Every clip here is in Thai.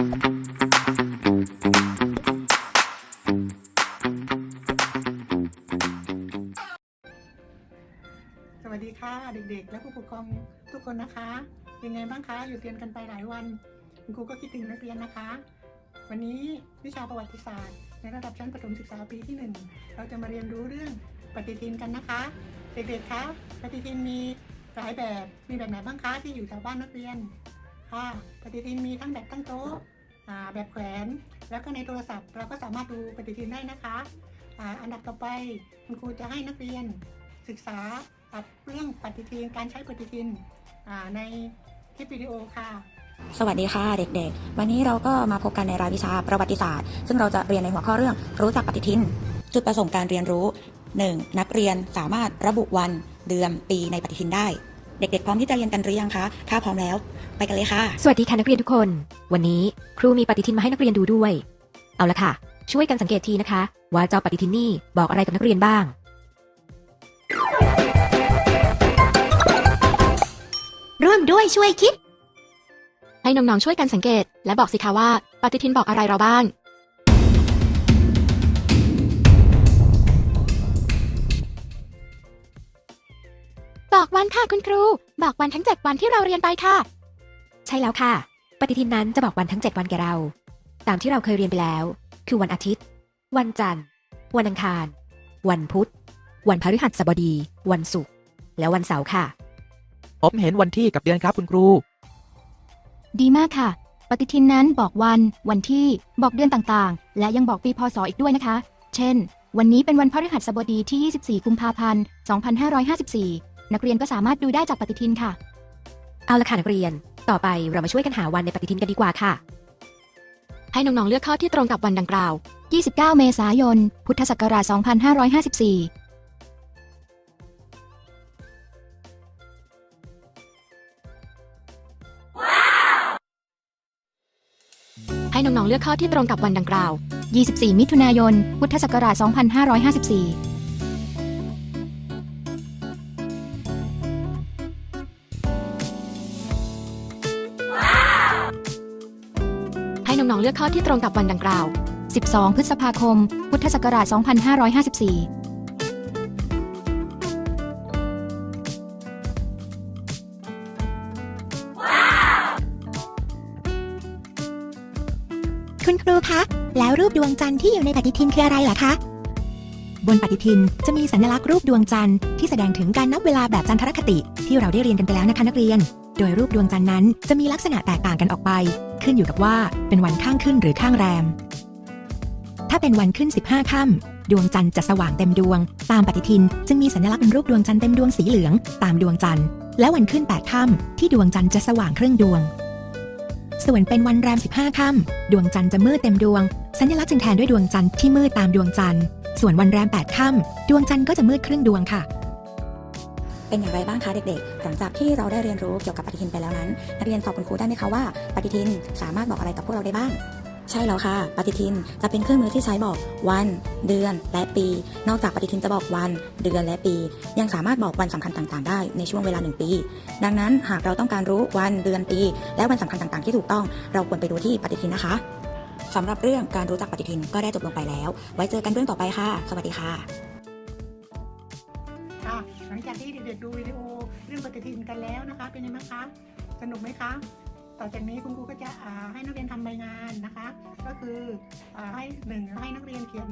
สวัสดีค่ะเด็กๆ และผู้ปกครองทุกคนนะคะเป็นไงบ้างคะอยู่เรียนกันไปหลายวันคุณครูก็คิดถึงนักเรียนนะคะ วันนี้วิชาประวัติศาสตร์ ในระดับชั้นประถมศึกษาปีที่หนึ่งเราจะมาเรียนรู้เรื่องปฏิทินกันนะคะ เด็กๆคะปฏิทินมีหลายแบบมีแบบไหนบ้างคะที่อยู่แถวบ้านนักเรียน ค่ะปฏิทินมีทั้งแบบตั้งโต๊ะอ่าแบบแขวน แล้วก็ในโทรศัพท์ เราก็สามารถดูปฏิทินได้นะคะอ่าอันดับต่อไปคุณครูจะให้นักเรียนศึกษากับเรื่องปฏิทินการใช้ปฏิทินในคลิปวิดีโอค่ะ สวัสดีค่ะเด็กๆ วันนี้เราก็มาพบกันในรายวิชาประวัติศาสตร์ ซึ่งเราจะเรียนในหัวข้อเรื่องรู้จักปฏิทิน จุดประสงค์การเรียนรู้ 1. นักเรียนสามารถระบุวันเดือนปีในปฏิทินได้ เด็กๆ พร้อมที่จะเรียนกันหรือยังคะ ถ้าพร้อมแล้ว ไปกันเลยค่ะ สวัสดีค่ะนักเรียนทุกคน วันนี้ครูมีปฏิทินมาให้นักเรียนดูด้วย เอาละค่ะ ช่วยกันสังเกตทีนะคะ ว่าเจ้าปฏิทินนี่บอกอะไรกับนักเรียนบ้าง ร่วมด้วยช่วยคิด ให้น้องๆช่วยกันสังเกต และบอกสิคะว่า ปฏิทินบอกอะไรเราบ้าง บอกวันค่ะคุณครู บอกวันทั้งเจ็ดวันที่เราเรียนไปค่ะ ใช่แล้วค่ะ ปฏิทินนั้นจะบอกวันทั้ง 7 วันแก่เรา ตามที่เราเคยเรียนไปแล้ว คือวันอาทิตย์ วันจันทร์ วันอังคาร วันพุธ วันพฤหัสบดี วันศุกร์และวันเสาร์ค่ะ ผมเห็นวันที่กับเดือนครับคุณครู ดีมากค่ะ ปฏิทินนั้นบอกวัน วันที่ บอกเดือนต่างๆ และยังบอกปีพศอีกด้วยนะคะ เช่น วันนี้เป็นวันพฤหัสบดีที่ 24 กุมภาพันธ์ 2554 นักเรียนก็สามารถดูได้จากปฏิทินค่ะ เอาละค่ะนักเรียน ต่อไปเรามาช่วยกันหาวันในปฏิทินกันดีกว่าค่ะ ให้น้องๆเลือกข้อที่ตรงกับวันดังกล่าว 29 เมษายน พุทธศักราช 2554ให้น้องๆเลือกข้อที่ตรงกับวันดังกล่าว 24 มิถุนายน พุทธศักราช 2554 ให้น้องๆเลือกข้อที่ตรงกับวันดังกล่าว 12 พฤษภาคม พุทธศักราช 2554คุณครูคะ แล้วรูปดวงจันทร์ที่อยู่ในปฏิทินคืออะไรเหรอคะ บนปฏิทินจะมีสัญลักษณ์รูปดวงจันทร์ที่แสดงถึงการนับเวลาแบบจันทรคติที่เราได้เรียนกันไปแล้วนะคะนักเรียน โดยรูปดวงจันทร์นั้นจะมีลักษณะแตกต่างกันออกไป ขึ้นอยู่กับว่าเป็นวันข้างขึ้นหรือข้างแรม ถ้าเป็นวันขึ้น 15 ค่ำดวงจันทร์จะสว่างเต็มดวง ตามปฏิทินจึงมีสัญลักษณ์เป็นรูปดวงจันทร์เต็มดวงสีเหลือง ตามดวงจันทร์ และวันขึ้น 8 ค่ำที่ดวงจันทร์จะสว่างครึ่งดวง ส่วนเป็นวันแรม 15 ค่ำดวงจันทร์จะมืดเต็มดวง สัญลักษณ์จึงแทนด้วยดวงจันทร์ที่มืดตามดวงจันทร์ ส่วนวันแรม 8 ค่ำดวงจันทร์ก็จะมืดครึ่งดวงค่ะ เป็นอย่างไรบ้างคะเด็กๆ หลังจากที่เราได้เรียนรู้เกี่ยวกับปฏิทินไปแล้วนั้น นักเรียนตอบคุณครูได้ไหมคะว่าปฏิทินสามารถบอกอะไรกับพวกเราได้บ้างใช่แล้วค่ะ ปฏิทินจะเป็นเครื่องมือที่ใช้บอกวัน เดือนและปี นอกจากปฏิทินจะบอกวัน เดือนและปี ยังสามารถบอกวันสำคัญต่างๆ ได้ในช่วงเวลาหนึ่งปี ดังนั้นหากเราต้องการรู้วันเดือนปี และวันสำคัญต่างๆ ที่ถูกต้อง เราควรไปดูที่ปฏิทินนะคะสำหรับเรื่องการรู้จักปฏิทินก็ได้จบลงไปแล้ว ไว้เจอกันเรื่องต่อไปค่ะ สวัสดีค่ะค่ะ หลังจากที่เด็กๆดูวิดีโอเรื่องปฏิทินกันแล้วนะคะ เป็นยังไงคะ สนุกไหมคะ ต่อจากนี้คุณครูก็จะให้นักเรียนทำใบงานนะคะ ก็คืออให้หนึ่งให้นักเรียนเขียน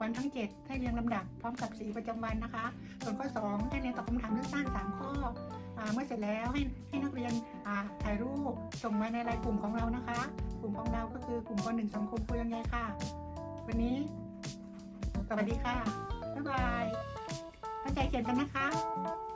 วันทั้ง 7 ให้เรียงลำดับพร้อมกับสีประจำวันนะคะ ส่วนข้อ 2 ให้เรียนตอบคำถามสั้นๆสามข้ออเมื่อเสร็จแล้วให้ให้นักเรียนถ่ายรูปส่งมาในไลน์กลุ่มของเรานะคะ กลุ่มของเราก็คือกลุ่มคนหนึ่งสังคมคุยยังไงค่ะ วันนี้ สวัสดีค่ะ บ๊ายบาย ใจเขียนกันนะคะ